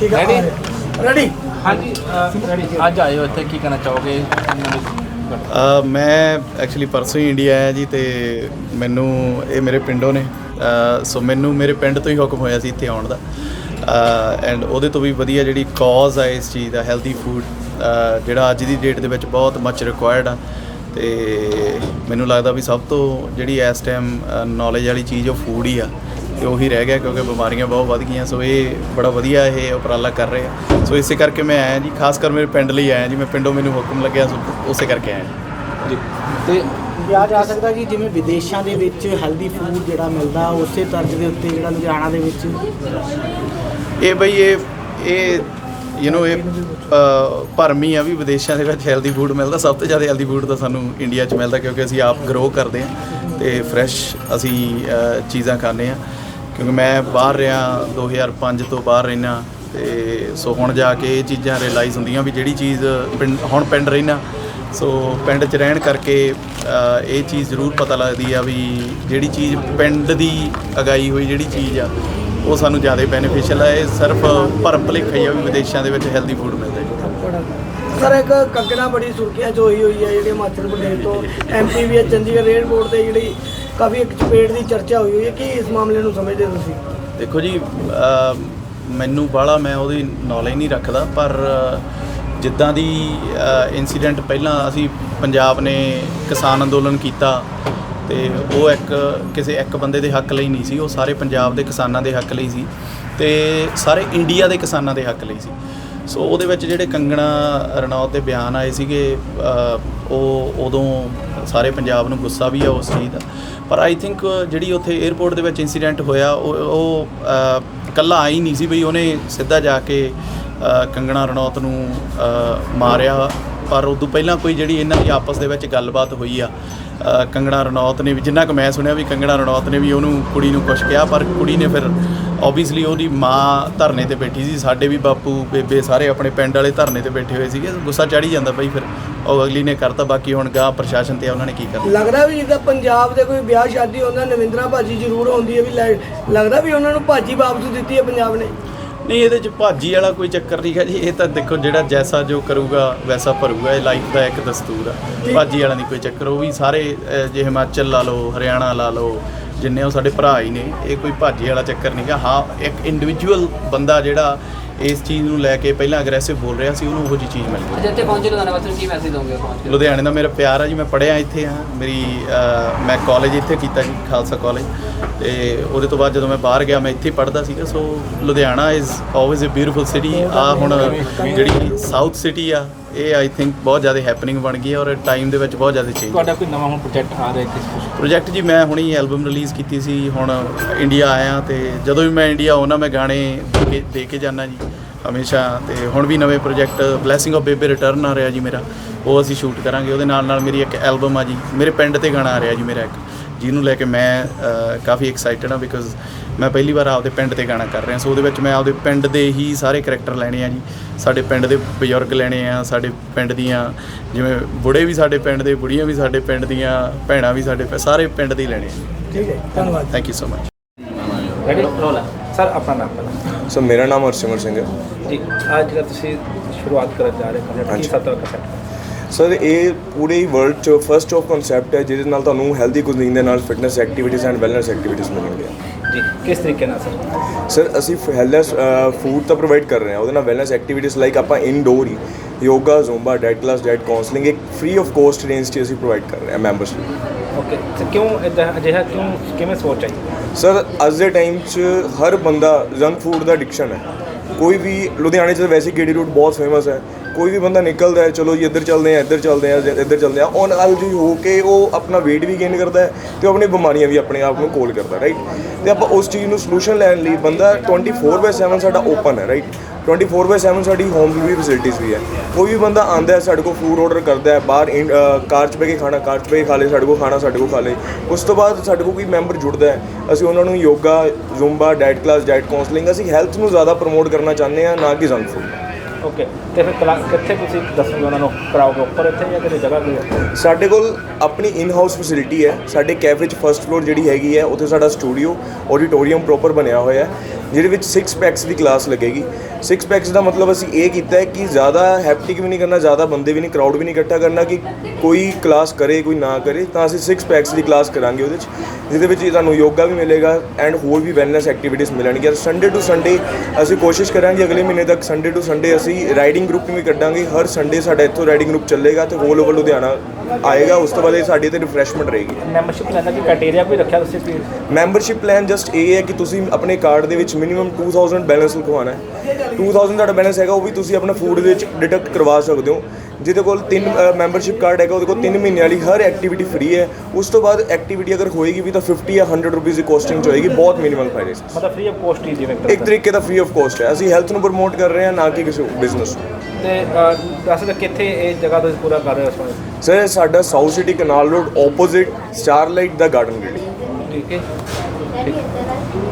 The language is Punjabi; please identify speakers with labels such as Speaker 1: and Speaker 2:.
Speaker 1: ਠੀਕ ਹੈ ਰੈਡੀ
Speaker 2: ਹਾਂਜੀ ਅਹ, ਅੱਜ ਆਏ ਹੋ ਇੱਥੇ ਕੀ ਕਹਿਣਾ ਚਾਹੋਗੇ?
Speaker 3: ਅ, ਮੈਂ ਐਕਚੁਅਲੀ ਪਰਸੋਂ ਹੀ ਇੰਡੀਆ ਆਇਆ ਜੀ ਤੇ ਮੈਨੂੰ ਇਹ ਮੇਰੇ ਪਿੰਡੋਂ ਨੇ। ਅ, ਸੋ ਮੈਨੂੰ ਮੇਰੇ ਪਿੰਡ ਤੋਂ ਹੀ ਹੁਕਮ ਹੋਇਆ ਸੀ ਇੱਥੇ ਆਉਣ ਦਾ। ਐਂਡ ਉਹਦੇ ਤੋਂ ਵੀ ਵਧੀਆ ਜਿਹੜੀ ਕਾਜ਼ ਹੈ ਇਸ ਚੀਜ਼ ਦਾ ਹੈਲਦੀ ਫੂਡ ਜਿਹੜਾ ਅੱਜ ਦੀ ਡੇਟ ਦੇ ਵਿੱਚ ਬਹੁਤ ਮੱਚ ਰਿਕੁਆਇਰਡ ਆ। ਤੇ ਮੈਨੂੰ ਲੱਗਦਾ ਵੀ ਸਭ ਤੋਂ ਜਿਹੜੀ ਇਸ ਟਾਈਮ ਨੌਲੇਜ ਵਾਲੀ ਚੀਜ਼ ਉਹ ਫੂਡ ਹੀ ਆ। ਤੇ ਉਹੀ ਰਹਿ ਗਿਆ ਕਿਉਂਕਿ ਬਿਮਾਰੀਆਂ ਬਹੁਤ ਵੱਧ ਗਈਆਂ ਸੋ ਇਹ ਬੜਾ ਵਧੀਆ ਇਹ ਉਪਰਾਲਾ ਕਰ ਰਹੇ। ਆ ਸੋ ਇਸੇ ਕਰਕੇ ਮੈਂ ਆਇਆ ਜੀ ਖਾਸ ਕਰ ਮੇਰੇ ਪਿੰਡ ਲਈ ਆਇਆ ਜੀ ਮੈਂ ਪਿੰਡੋਂ ਮੈਨੂੰ ਹੁਕਮ ਲੱਗਿਆ ਸੋ ਉਸੇ ਕਰਕੇ ਆਇਆ ਜੀ।
Speaker 2: ਤੇ
Speaker 1: ਕਿਹਾ ਜਾ ਸਕਦਾ ਕਿ ਜਿਵੇਂ ਵਿਦੇਸ਼ਾਂ ਦੇ ਵਿੱਚ ਹੈਲਦੀ ਫੂਡ ਜਿਹੜਾ ਮਿਲਦਾ ਉਸੇ ਤਰਜ਼ ਦੇ ਉੱਤੇ ਜਿਹੜਾ ਲੁਧਿਆਣਾ ਦੇ ਵਿੱਚ।
Speaker 3: ਇਹ ਬਈ ਇਹ ਇਹ ਯੂ نو ਇਹ ਭਰਮ ਆ ਵੀ ਵਿਦੇਸ਼ਾਂ ਦੇ ਵਿੱਚ ਹੈਲਦੀ ਫੂਡ ਮਿਲਦਾ ਸਭ ਤੋਂ ਜ਼ਿਆਦਾ ਹੈਲਦੀ ਫੂਡ ਤਾਂ ਸਾਨੂੰ ਇੰਡੀਆ 'ਚ ਮਿਲਦਾ ਕਿਉਂਕਿ ਅਸੀਂ ਆਪ ਗਰੋ ਕਰਦੇ ਹਾਂ ਤੇ ਫਰੈਸ਼ ਅਸੀਂ ਚੀਜ਼ਾਂ ਖਾਂਦੇ ਹਾਂ। ਕਿਉਂਕਿ ਮੈਂ ਬਾਹਰ ਰਿਹਾ 2005 ਤੋਂ ਬਾਹਰ ਰਹਿਣਾ ਤੇ ਸੋ ਹੁਣ ਜਾ ਕੇ ਇਹ ਚੀਜ਼ਾਂ ਰਿਅਲਾਈਜ਼ ਹੁੰਦੀਆਂ ਵੀ ਜਿਹੜੀ ਚੀਜ਼ ਪਿੰਡ ਹੁਣ ਪਿੰਡ ਰਹਿਣਾ ਸੋ ਪਿੰਡ 'ਚ ਰਹਿਣ ਕਰਕੇ ਅ, ਇਹ ਚੀਜ਼ ਜ਼ਰੂਰ ਪਤਾ ਲੱਗਦੀ ਆ ਵੀ ਜਿਹੜੀ ਚੀਜ਼ ਪਿੰਡ ਦੀ ਅਗਾਈ ਹੋਈ ਜਿਹੜੀ ਚੀਜ਼ ਆ ਉਹ ਸਾਨੂੰ ਜ਼ਿਆਦਾ ਬੈਨੀਫੀਸ਼ੀਅਲ ਹੈ ਇਹ ਸਿਰਫ ਭਰਮ ਭੁਲੇਖਾ ਹੀ ਆ ਵੀ ਵਿਦੇਸ਼ਾਂ ਦੇ ਵਿੱਚ ਹੈਲਦੀ ਫੂਡ ਮਿਲਦਾ ਜੀ।
Speaker 4: ਸਰ ਇੱਕ ਕੰਗਣਾ ਬੜੀ ਸੁਰਖੀਆਂ ਚ ਹੋਈ ਹੋਈ ਹੈ ਜਿਹੜੀ ਹਿਮਾਚਲ ਪ੍ਰਦੇਸ਼ ਤੋਂ ਐਮਪੀ ਵੀ ਹੈ ਚੰਡੀਗੜ੍ਹ 에ਅਰਪੋਰਟ ਤੇ ਜਿਹੜੀ ਕਾਫੀ ਇੱਕ ਚਪੇੜ ਦੀ ਚਰਚਾ ਹੋਈ ਹੋਈ ਹੈ, ਕਿ ਇਸ ਮਾਮਲੇ ਨੂੰ ਸਮਝਦੇ ਹੋ ਤੁਸੀਂ?
Speaker 3: ਦੇਖੋ ਜੀ ਮੈਨੂੰ ਬਾਹਲਾ ਮੈਂ ਉਹਦੀ ਨੌਲੇਜ ਨਹੀਂ ਰੱਖਦਾ, ਪਰ ਜਿੱਦਾਂ ਦੀ ਇਨਸੀਡੈਂਟ ਪਹਿਲਾਂ ਅਸੀਂ ਪੰਜਾਬ ਨੇ ਕਿਸਾਨ ਅੰਦੋਲਨ ਕੀਤਾ ਤੇ ਉਹ ਇੱਕ ਕਿਸੇ ਇੱਕ ਬੰਦੇ ਦੇ ਹੱਕ ਲਈ ਨਹੀਂ ਸੀ, ਉਹ ਸਾਰੇ ਪੰਜਾਬ ਦੇ ਕਿਸਾਨਾਂ ਦੇ ਹੱਕ ਲਈ ਸੀ ਤੇ ਸਾਰੇ ਇੰਡੀਆ ਦੇ ਕਿਸਾਨਾਂ ਦੇ ਹੱਕ ਲਈ ਸੀ। ਸੋ ਉਹਦੇ ਵਿੱਚ ਜਿਹੜੇ ਕੰਗਣਾ ਰਣੌਤ ਦੇ ਬਿਆਨ ਆਏ ਸੀਗੇ ਉਹ ਉਦੋਂ ਸਾਰੇ ਪੰਜਾਬ ਨੂੰ ਗੁੱਸਾ ਵੀ ਆ ਉਸ ਚੀਜ਼ ਦਾ। ਪਰ ਆਈ ਥਿੰਕ ਜਿਹੜੀ ਉੱਥੇ 에ਅਰਪੋਰਟ ਦੇ ਵਿੱਚ ਇਨਸੀਡੈਂਟ ਹੋਇਆ, ਉਹ ਉਹ ਇਕੱਲਾ ਆਈ ਨਹੀਂ ਸੀ ਬਈ, ਉਹਨੇ ਸਿੱਧਾ ਜਾ ਕੇ ਕੰਗਣਾ ਰਣੌਤ ਨੂੰ ਮਾਰਿਆ। ਪਰ ਉਦੋਂ ਪਹਿਲਾਂ ਕੋਈ ਜਿਹੜੀ ਇਹਨਾਂ ਦੀ ਆਪਸ ਦੇ ਵਿੱਚ ਗੱਲਬਾਤ ਹੋਈ ਆ ਕੰਗਣਾ ਰਣੌਤ ਨੇ ਵੀ, ਜਿੰਨਾ ਕੁ ਮੈਂ ਸੁਣਿਆ ਵੀ ਕੰਗਣਾ ਰਣੌਤ ਨੇ ਵੀ ਉਹਨੂੰ ਕੁੜੀ ਨੂੰ ਕੁਛ ਕਿਹਾ, ਪਰ ਕੁੜੀ ਨੇ ਫਿਰ ਆਬਵੀਅਸਲੀ ਉਹਦੀ ਮਾਂ ਧਰਨੇ ਤੇ ਬੈਠੀ ਸੀ। ਸਾਡੇ ਵੀ ਬਾਪੂ, ਬੇਬੇ ਸਾਰੇ ਆਪਣੇ ਪਿੰਡ ਵਾਲੇ ਧਰਨੇ ਤੇ ਬੈਠੇ ਹੋਏ ਸੀਗੇ। ਗੁੱਸਾ ਚੜੀ ਜਾਂਦਾ ਬਈ ਫਿਰ ਉਹ ਅਗਲੀ ਨੇ ਕਰਤਾ, ਬਾਕੀ ਹੁਣ ਗਾਂ ਪ੍ਰਸ਼ਾਸਨ ਤੇ ਉਹਨਾਂ ਨੇ ਕੀ ਕਰਨਾ?
Speaker 4: ਲੱਗਦਾ ਵੀ ਜਿੱਦਾਂ ਪੰਜਾਬ ਦੇ ਕੋਈ ਵਿਆਹ ਸ਼ਾਦੀ ਹੁੰਦਾ ਨਵਿੰਦਰਾ ਭਾਜੀ ਜ਼ਰੂਰ ਆਉਂਦੀ ਹੈ ਵੀ ਲੈ- ਲੱਗਦਾ ਵੀ ਉਹਨਾਂ ਨੂੰ ਭਾਜੀ ਵਾਪਸ ਦਿੱਤੀ ਹੈ ਪੰਜਾਬ ਨੇ?
Speaker 3: ਨਹੀਂ ਇਹਦੇ ਚ ਭਾਜੀ ਵਾਲਾ ਕੋਈ ਚੱਕਰ ਨਹੀਂ ਹੈ ਜੀ। ਇਹ ਤਾਂ ਦੇਖੋ ਜਿਹੜਾ ਜੈਸਾ ਜੋ ਕਰੂਗਾ ਵੈਸਾ ਭਰੂਗਾ। ਇਹ ਲਾਈਫ ਦਾ ਇੱਕ ਦਸਤੂਰ ਆ। ਭਾਜੀ ਵਾਲਾ ਨਹੀਂ ਕੋਈ ਚੱਕਰ। ਉਹ ਵੀ ਸਾਰੇ ਅਹ, ਜੇ ਹਿਮਾਚਲ ਲਾ ਲਓ ਹਰਿਆਣਾ ਲਾ ਲਓ ਜਿੰਨੇ ਉਹ ਸਾਡੇ ਭਰਾ ਹੀ ਨੇ ਇਹ ਕੋਈ ਭਾਜੀ ਵਾਲਾ ਚੱਕਰ ਨਹੀਂਗਾ ਹਾਂ ਇੱਕ ਇੰਡੀਵਿਜੂਅਲ ਬੰਦਾ ਜਿਹੜਾ ਇਸ ਚੀਜ਼ ਨੂੰ ਲੈ ਕੇ ਪਹਿਲਾਂ ਅਗਰੈਸਿਵ ਬੋਲ ਰਿਹਾ ਸੀ ਉਹਨੂੰ ਉਹੋ ਜਿਹੀ ਚੀਜ਼ ਮਿਲ ਗਈ।
Speaker 2: ਅੱਜ ਇੱਥੇ ਪਹੁੰਚੇ ਲੁਧਿਆਣਾ ਵਾਸਤੇ ਕੀ ਮੈਸੇਜ ਦੋਗੇ ਪਹੁੰਚ
Speaker 3: ਲੁਧਿਆਣੇ ਦਾ ਮੇਰਾ ਪਿਆਰ ਆ ਜੀ ਮੈਂ ਪੜ੍ਹਿਆ ਇੱਥੇ ਹਾਂ। ਮੇਰੀ ਮੈਂ ਕਾਲਜ ਇੱਥੇ ਕੀਤਾ ਜੀ ਖਾਲਸਾ ਕਾਲਜ ਤੇ ਉਹਦੇ ਤੋਂ ਬਾਅਦ ਜਦੋਂ ਮੈਂ ਬਾਹਰ ਗਿਆ ਮੈਂ ਇੱਥੇ ਪੜ੍ਹਦਾ ਸੀਗਾ। So Ludhiana is always a beautiful city ਆ ਹੁਣ ਜਿਹੜੀ ਸਾਊਥ ਸਿਟੀ ਆ ਇਹ ਆਈ ਥਿੰਕ ਬਹੁਤ ਜ਼ਿਆਦਾ ਹੈਪਨਿੰਗ ਬਣ ਗਈ ਹੈ ਔਰ ਟਾਈਮ ਦੇ ਵਿੱਚ ਬਹੁਤ ਜ਼ਿਆਦਾ ਚੇਂਜ
Speaker 2: ਤੁਹਾਡਾ ਕੋਈ ਨਵਾਂ ਹੁਣ ਪ੍ਰੋਜੈਕਟ ਆ ਰਿਹਾ ਕਿਸ ਕੁਛ
Speaker 3: ਪ੍ਰੋਜੈਕਟ ਜੀ ਮੈਂ ਹੁਣੀ ਐਲਬਮ ਰਿਲੀਜ਼ ਕੀਤੀ ਸੀ ਹੁਣ ਇੰਡੀਆ ਆਇਆ ਤੇ ਜਦੋਂ ਵੀ ਮੈਂ ਇੰਡੀਆ ਆਉਣਾ ਮੈਂ ਗਾਣੇ ਦੇ ਕੇ- ਜਾਣਾ ਜੀ ਹਮੇਸ਼ਾ। ਤੇ ਹੁਣ ਵੀ ਨਵੇਂ ਪ੍ਰੋਜੈਕਟ ਬਲੇਸਿੰਗ ਆਫ ਬੇਬੇ ਰਿਟਰਨ ਆ ਰਿਹਾ ਜੀ ਮੇਰਾ ਉਹ ਅਸੀਂ ਸ਼ੂਟ ਕਰਾਂਗੇ। ਉਹਦੇ ਨਾਲ ਨਾਲ ਮੇਰੀ ਇੱਕ ਐਲਬਮ ਆ ਜੀ ਮੇਰੇ ਪਿੰਡ ਤੇ ਗਾਣਾ ਆ ਰਿਹਾ ਜੀ ਮੇਰਾ ਇੱਕ ਜਿਹਨੂੰ ਲੈ ਕੇ ਮੈਂ ਕਾਫੀ ਐਕਸਾਈਟਡ ਆ ਬਿਕਾਜ਼ ਮੈਂ ਪਹਿਲੀ ਵਾਰ ਆਪਦੇ ਪਿੰਡ ਤੇ ਗਾਣਾ ਕਰ ਰਿਹਾ ਸੋ ਉਹਦੇ ਵਿੱਚ ਮੈਂ ਆਪਦੇ ਪਿੰਡ ਦੇ ਹੀ ਸਾਰੇ ਕਰੈਕਟਰ ਲੈਣੇ ਆ ਜੀ। ਸਾਡੇ ਪਿੰਡ ਦੇ ਬਜ਼ੁਰਗ ਲੈਣੇ ਆ ਸਾਡੇ ਪਿੰਡ ਦੀਆਂ ਜਿਵੇਂ ਬੁੜੇ ਵੀ ਸਾਡੇ ਪਿੰਡ ਦੇ ਬੁੜੀਆਂ ਵੀ ਸਾਡੇ ਪਿੰਡ ਦੀਆਂ ਭੈਣਾਂ ਵੀ ਸਾਡੇ ਪਿੰ- ਸਾਰੇ ਪਿੰਡ ਦੇ ਲੈਣੇ ਆ ਜੀ।
Speaker 4: ਠੀਕ ਹੈ ਧੰਨਵਾਦ।
Speaker 3: Thank you so much
Speaker 2: ready roll sir ਆਪਣਾ ਨਾਮ ਪਹਿਲਾਂ
Speaker 5: ਸੋ ਮੇਰਾ ਨਾਮ ਹਰਸਿਮਰ ਸਿੰਘ ਹੈ।
Speaker 2: ਜੀ ਅੱਜ ਜਿਹੜਾ ਤੁਸੀਂ ਸ਼ੁਰੂਆਤ ਕਰਨ ਜਾ ਰਹੇ ਹੋ। ਕੀ। ਸਤਰ ਦਾ ਸੈਟ
Speaker 5: ਸਰ ਇਹ ਪੂਰੇ ਹੀ ਵਰਲਡ ਚ ਫਰਸਟ ਆਫ ਕਨਸੈਪਟ ਹੈ ਜਿਹਦੇ ਨਾਲ ਤੁਹਾਨੂੰ ਹੈਲਦੀ ਕੁਜ਼ੀਨ ਦੇ ਨਾਲ fitness activities and wellness activities ਮਿਲਣਗੀਆਂ।
Speaker 2: ਜੀ ਕਿਸ ਤਰੀਕੇ ਨਾਲ ਸਰ?
Speaker 5: ਸਰ ਅਸੀਂ ਹੈਲਥ ਫੂਡ ਤਾਂ ਪ੍ਰੋਵਾਈਡ ਕਰ ਰਹੇ ਹਾਂ ਉਹਦੇ ਨਾਲ ਵੈਲਨੈਸ ਐਕਟੀਵਿਟੀਜ਼ ਲਾਈਕ ਆਪਾਂ ਇਨਡੋਰ ਹੀ yoga zumba diet class diet counselling ਇੱਕ ਫ੍ਰੀ ਆਫ ਕੋਸਟ ਰੇਂਜ 'ਚ ਅਸੀਂ ਪ੍ਰੋਵਾਈਡ ਕਰ ਰਹੇ ਹਾਂ ਮੈਂਬਰਸ ਨੂੰ।
Speaker 2: ਓਕੇ ਤੇ ਕਿਉਂ ਇਦਾਂ ਅਜਿਹਾ ਕਿਉਂ ਕਿਵੇਂ ਸੋਚ ਆਈ
Speaker 5: ਸਰ ਅੱਜ ਦੇ ਟਾਈਮ 'ਚ ਹਰ ਬੰਦਾ ਜੰਕ ਫੂਡ ਦਾ ਐਡਿਕਸ਼ਨ ਹੈ। ਕੋਈ ਵੀ ਲੁਧਿਆਣੇ 'ਚ ਤਾਂ ਵੈਸੇ ਗੇੜੀ ਰੂਟ ਬਹੁਤ ਫੇਮਸ ਹੈ। ਕੋਈ ਵੀ ਬੰਦਾ ਨਿਕਲਦਾ ਹੈ, ਚਲੋ ਜੀ, ਇੱਧਰ ਚੱਲਦੇ ਆ ਇੱਧਰ ਚੱਲਦੇ ਆ ਇੱਧਰ ਚੱਲਦੇ ਆ ਔਨ ਜੀ ਹੋ ਕੇ ਉਹ ਆਪਣਾ weight ਵੀ ਗੇਨ ਕਰਦਾ ਹੈ ਤੇ ਉਹ ਆਪਣੀ ਬਿਮਾਰੀਆਂ ਵੀ ਆਪਣੇ ਆਪ ਨੂੰ ਕੋਲ ਕਰਦਾ ਰਾਈਟ ਤੇ ਆਪਾਂ ਉਸ ਚੀਜ਼ ਨੂੰ ਸੋਲੂਸ਼ਨ ਲੈਣ ਲਈ ਬੰਦਾ 24/7 ਸਾਡਾ ਓਪਨ ਹੈ ਰਾਈਟ 24/7 ਸਾਡੀ ਹੋਮ ਡਿਲੀਵਰੀ ਫੈਸਿਲਿਟੀਜ਼ ਵੀ ਹੈ। ਕੋਈ ਵੀ ਬੰਦਾ ਆਂਦਾ ਹੈ ਸਾਡੇ ਕੋਲ ਫੂਡ ਆਰਡਰ ਕਰਦਾ ਹੈ ਬਾਹਰ ਇੰ ਅ, ਕਾਰ 'ਚ ਬਹਿ ਕੇ ਖਾਣਾ ਕਾਰ 'ਚ ਬਹਿ ਕੇ ਖਾ ਲੇ ਸਾਡੇ ਕੋਲ ਖਾਣਾ ਸਾਡੇ ਕੋਲ ਖਾ ਲੇ ਉਸ ਤੋਂ ਬਾਅਦ ਸਾਡੇ ਕੋਲ ਕੋਈ ਮੈਂਬਰ ਜੁੜਦਾ ਹੈ। ਅਸੀਂ ਉਹਨਾਂ ਨੂੰ yoga zumba diet class diet counselling ਅਸੀਂ ਹੈਲਥ ਨੂੰ ਜ਼ਿਆਦਾ ਪ੍ਰਮੋਟ ਕਰਨਾ ਚਾਹੁੰਦੇ ਹਾਂ ਨਾ ਕਿ ਜੰਕ ਫੂਡ
Speaker 2: ਓਕੇ, ਤੇ ਫਿਰ ਕਲਾ, ਕਿੱਥੇ ਤੁਸੀਂ ਦੱਸੋਗੇ ਉਹਨਾਂ ਨੂੰ? ਕਰਾਓਗੇ ਉੱਪਰ ਇੱਥੇ ਜਾਂ ਕਿਤੇ ਜਗ੍ਹਾ ਕੋਈ? ਹੈ?
Speaker 5: ਸਾਡੇ ਕੋਲ ਆਪਣੀ ਇਨ ਹਾਊਸ ਫੈਸਿਲਿਟੀ ਹੈ। ਸਾਡੇ ਕੈਫੇ 'ਚ ਫਰਸਟ ਫਲੋਰ ਜਿਹੜੀ ਹੈਗੀ ਹੈ, ਉੱਥੇ ਸਾਡਾ ਸਟੂਡੀਓ ਆਡੀਟੋਰੀਅਮ ਪ੍ਰੋਪਰ ਬਣਿਆ ਹੋਇਆ ਹੈ, ਜਿਹਦੇ ਵਿੱਚ 6 ਪੈਕਸ ਦੀ ਕਲਾਸ ਲੱਗੇਗੀ। 6 ਪੈਕਸ ਦਾ ਮਤਲਬ ਅਸੀਂ ਇਹ ਕੀਤਾ ਹੈ ਕਿ ਜ਼ਿਆਦਾ ਹੈਪਟਿਕ ਵੀ ਨਹੀਂ ਕਰਨਾ, ਜ਼ਿਆਦਾ ਬੰਦੇ ਵੀ ਨਹੀਂ ਕਰਾਊਡ ਵੀ ਨਹੀਂ ਇਕੱਠਾ ਕਰਨਾ ਕਿ ਕੋਈ ਕਲਾਸ ਕਰੇ, ਕੋਈ ਨਾ ਕਰੇ, ਤਾਂ ਅਸੀਂ 6 ਪੈਕਸ ਦੀ ਕਲਾਸ ਕਰਾਂਗੇ ਉਹਦੇ 'ਚ ਜਿਹਦੇ ਵਿੱਚ ਤੁਹਾਨੂੰ ਯੋਗਾ ਵੀ ਮਿਲੇਗਾ ਐਂਡ ਹੋਰ ਵੀ ਵੈਲਨੈਸ ਐਕਟੀਵਿਟੀਜ਼ ਮਿਲਣਗੀਆਂ। ਸੰਡੇ ਟੂ ਸੰਡੇ ਅਸੀਂ ਕੋਸ਼ਿਸ਼ ਕਰਾਂਗੇ ਅਗਲੇ ਮਹੀਨੇ ਤੱਕ ਸੰਡੇ ਟੂ ਸੰਡੇ ਅਸੀਂ ਰਾਈਡਿੰਗ ਗਰੁੱਪ ਵੀ ਕੱਢਾਂਗੇ। ਹਰ ਸੰਡੇ ਸਾਡਾ ਇੱਥੋਂ ਰਾਈਡਿੰਗ ਗਰੁੱਪ ਚੱਲੇਗਾ ਤੇ ਹੋਲ ਓਵਰ ਲੁਧਿਆਣਾ ਆਏਗਾ। ਉਸ ਤੋਂ ਬਾਅਦ ਇਹ ਸਾਡੀ ਤੇ ਰਿਫਰੈਸ਼ਮੈਂਟ ਰਹੇਗੀ।
Speaker 2: ਮੈਂਬਰਸ਼ਿਪ ਲੈਣ ਕੀ ਕ੍ਰਾਈਟੇਰੀਆ ਕੋਈ ਰੱਖਿਆ ਤੁਸੀਂ ਕਿ
Speaker 5: ਮੈਂਬਰਸ਼ਿਪ ਪਲਾਨ ਜਸਟ ਇਹ ਹੈ ਕਿ ਤੁਸੀਂ ਆਪਣੇ ਕਾਰਡ ਦੇ ਵਿੱਚ ਮਿਨੀਮਮ 2000 ਬੈਲੈਂਸ ਲਿਖਵਾਉਣਾ ਹੈ। 2000 ਤੁਹਾਡਾ ਬੈਲੈਂਸ ਹੈਗਾ ਉਹ ਵੀ ਤੁਸੀਂ ਆਪਣਾ ਫੂਡ ਦੇ ਵਿੱਚ ਡਿਡਕਟ ਕਰਵਾ ਸਕਦੇ ਹੋ। ਜਿਹਦੇ ਕੋਲ ਤਿੰਨ ਮੈਂਬਰਸ਼ਿਪ ਕਾਰਡ ਹੈਗਾ ਉਹਦੇ ਕੋਲ 3 ਮਹੀਨੇ ਵਾਲੀ ਹਰ ਐਕਟੀਵਿਟੀ ਫ੍ਰੀ ਹੈ। ਉਸ ਤੋਂ ਬਾਅਦ ਐਕਟੀਵਿਟੀ ਅਗਰ ਹੋਏਗੀ ਵੀ ਤਾਂ 50 ਜਾਂ 100 ਰੁਪਏ ਦੀ ਕੋਸਟਿੰਗ ਚ ਹੋਏਗੀ ਬਹੁਤ ਮਿਨੀਮਲ ਪ੍ਰਾਈਸ
Speaker 2: ਮਤਲਬ ਫ੍ਰੀ ਆਫ ਕੋਸਟ ਹੀ ਜਿਵੇਂ
Speaker 5: ਇੱਕ ਤਰੀਕੇ ਦਾ ਫ੍ਰੀ ਆਫ ਕੋਸਟ ਹੈ। ਅਸੀਂ ਹੈਲਥ ਨੂੰ ਪ੍ਰਮੋਟ ਕਰ ਰਹੇ ਹਾਂ ਨਾ ਕਿ ਕਿਸੇ ਬਿਜ਼ਨਸ ਨੂੰ।
Speaker 2: ਤੇ ਦਿਓ ਕਿੱਥੇ ਇਹ ਜਗ੍ਹਾ ਤੁਸੀਂ ਪੂਰਾ ਕਰ ਰਹੇ ਹੋ?
Speaker 5: ਸਰ ਸਾਡਾ south city canal road opposite starlight ਦਾ ਗਾਰਡਨ ਗੇਟ
Speaker 2: ਠੀਕ ਹੈ। ਠੀਕ ਹੈ